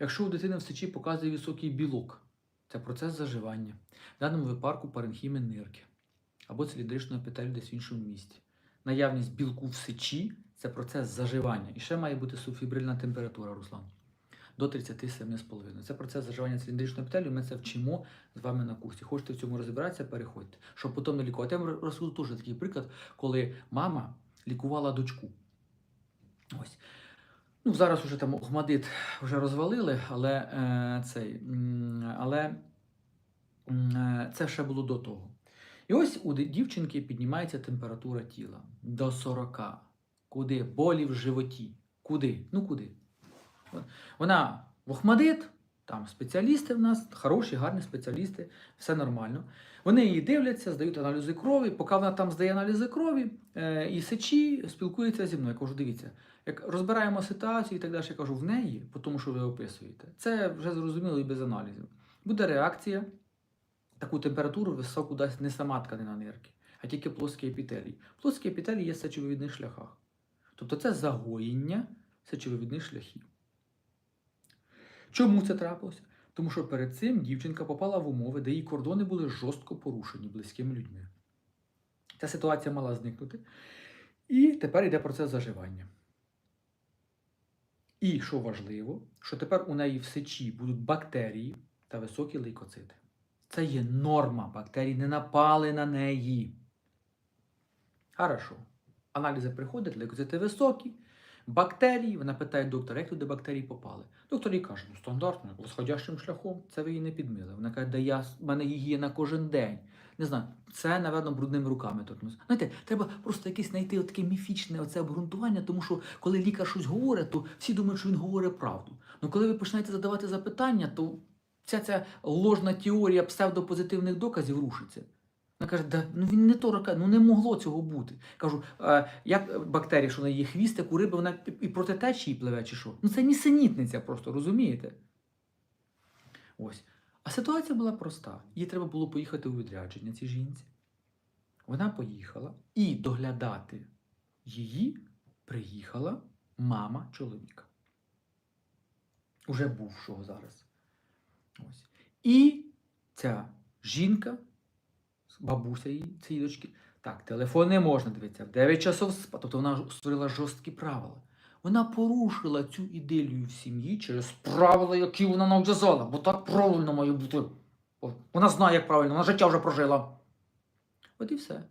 Якщо у дитини в сечі показує високий білок, це процес заживання. В даному випадку паренхіми нирки або циліндричної петелі десь в іншому місці. Наявність білку в сечі це процес заживання. І ще має бути субфібрильна температура, Руслан. До 37,5. Це процес заживання циліндричної петелі. Ми це вчимо з вами на курсі. Хочете в цьому розібратися, переходьте. Щоб потім не лікувати. Я вам розкажу теж такий приклад, коли мама лікувала дочку. Ось. Ну, зараз уже там Охмадит вже розвалили, але е, цей, але е, це ще було до того. І ось у дівчинки піднімається температура тіла до 40. Куди? Болі в животі. Куди? Ну куди? Вона в Охмадит, там спеціалісти в нас, хороші, гарні спеціалісти, все нормально. Вони її дивляться, здають аналізи крові. Поки вона там здає аналізи крові е, і сечі, спілкується зі мною. Я кажу, дивіться, як розбираємо ситуацію і так далі, я кажу, в неї, по тому, що ви описуєте, це вже зрозуміло і без аналізів. Буде реакція, таку температуру високу дасть не сама тканина нирки, а тільки плоскі епітелії. Плоскі епітелії є в сечовивідних шляхах. Тобто це загоєння сечовивідних шляхів. Чому це трапилося? Тому що перед цим дівчинка попала в умови, де її кордони були жорстко порушені близькими людьми. Ця ситуація мала зникнути. І тепер йде процес заживання. І що важливо, що тепер у неї в сечі будуть бактерії та високі лейкоцити. Це є норма. Бактерії не напали на неї. Хорошо. Аналізи приходять, лейкоцити високі. Бактерії, вона питає доктора, як туди бактерії попали. Доктор їй каже, ну стандартно, восходящим шляхом, це ви її не підмили. Вона каже, да я, в мене гігієна кожен день. Не знаю, це, напевно, брудними руками торкнувся. Знаєте, треба просто якесь знайти таке міфічне оце обґрунтування, тому що коли лікар щось говорить, то всі думають, що він говорить правду. Ну коли ви починаєте задавати запитання, то ця ця ложна теорія псевдопозитивних доказів рушиться. Вона каже, да, ну він не то рака, ну не могло цього бути. Кажу, е, як бактерія, що на її хвіст, як у риби, вона і проти течії пливе, чи що? Ну це нісенітниця просто, розумієте? Ось. А ситуація була проста. Їй треба було поїхати у відрядження цій жінці. Вона поїхала і доглядати її приїхала мама чоловіка. Уже бувшого зараз. Ось. І ця жінка бабуся її, цієї дочки. Так, телефон не можна дивитися. В 9 часов спати. Тобто вона створила жорсткі правила. Вона порушила цю ідилію в сім'ї через правила, які вона нав'язала, бо так правильно має бути. Вона знає, як правильно, вона життя вже прожила. От і все.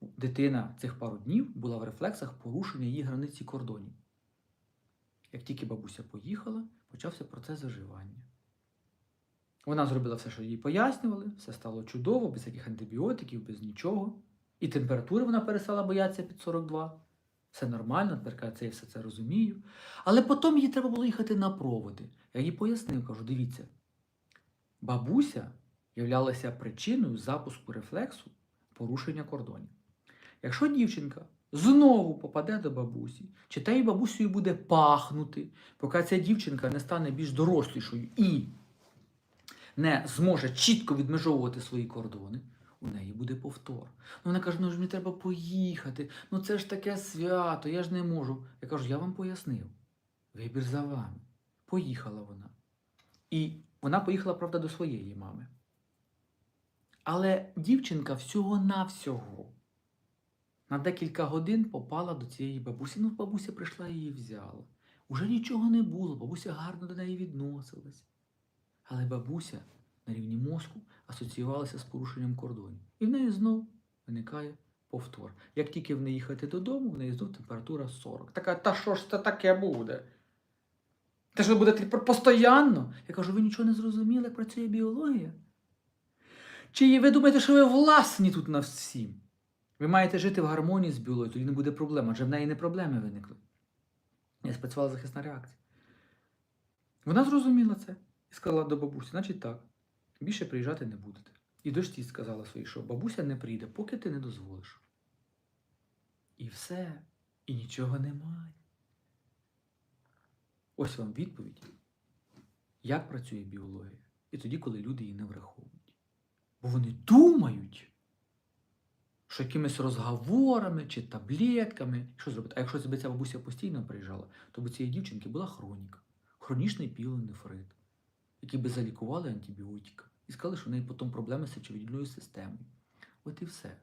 Дитина цих пару днів була в рефлексах порушення її границі кордонів. Як тільки бабуся поїхала, почався процес заживання. Вона зробила все, що їй пояснювали, все стало чудово, без яких антибіотиків, без нічого. І температури вона перестала боятися під 42. Все нормально, тепер це я все це розумію. Але потім їй треба було їхати на проводи. Я їй пояснив, кажу, дивіться, бабуся являлася причиною запуску рефлексу порушення кордонів. Якщо дівчинка знову попаде до бабусі, чи та їй бабусею буде пахнути, поки ця дівчинка не стане більш дорослішою і не зможе чітко відмежовувати свої кордони, у неї буде повтор. Ну, вона каже, ну ж мені треба поїхати, ну це ж таке свято, я ж не можу. Я кажу, я вам пояснив. Вибір за вами. Поїхала вона. І вона поїхала, правда, до своєї мами. Але дівчинка всього-навсього на декілька годин попала до цієї бабусі. Ну, бабуся прийшла і її взяла. Уже нічого не було, бабуся гарно до неї відносилась. Але бабуся на рівні мозку асоціювалася з порушенням кордонів. І в неї знов виникає повтор. Як тільки в неї їхати додому, в неї знов температура 40. Така, та що ж це таке буде? Те що буде тепер постійно? Я кажу, ви нічого не зрозуміли, як працює біологія? Чи ви думаєте, що ви власні тут на всім? Ви маєте жити в гармонії з біологією, тоді не буде проблем, адже в неї не проблеми виникли. Не спрацювала захисна реакція. Вона зрозуміла це сказала до бабусі, значить так, більше приїжджати не будете. І дочці сказала своїй, що бабуся не прийде, поки ти не дозволиш. І все, і нічого немає. Ось вам відповідь, як працює біологія. І тоді, коли люди її не враховують. Бо вони думають, що якимись розговорами чи таблетками, що зробити. А якщо ця бабуся постійно приїжджала, то б цієї дівчинки була хроніка. хронічний пілонефрит, який би залікували антибіотиками. І сказали, що в неї потім проблеми з сечовідною системою. От і все.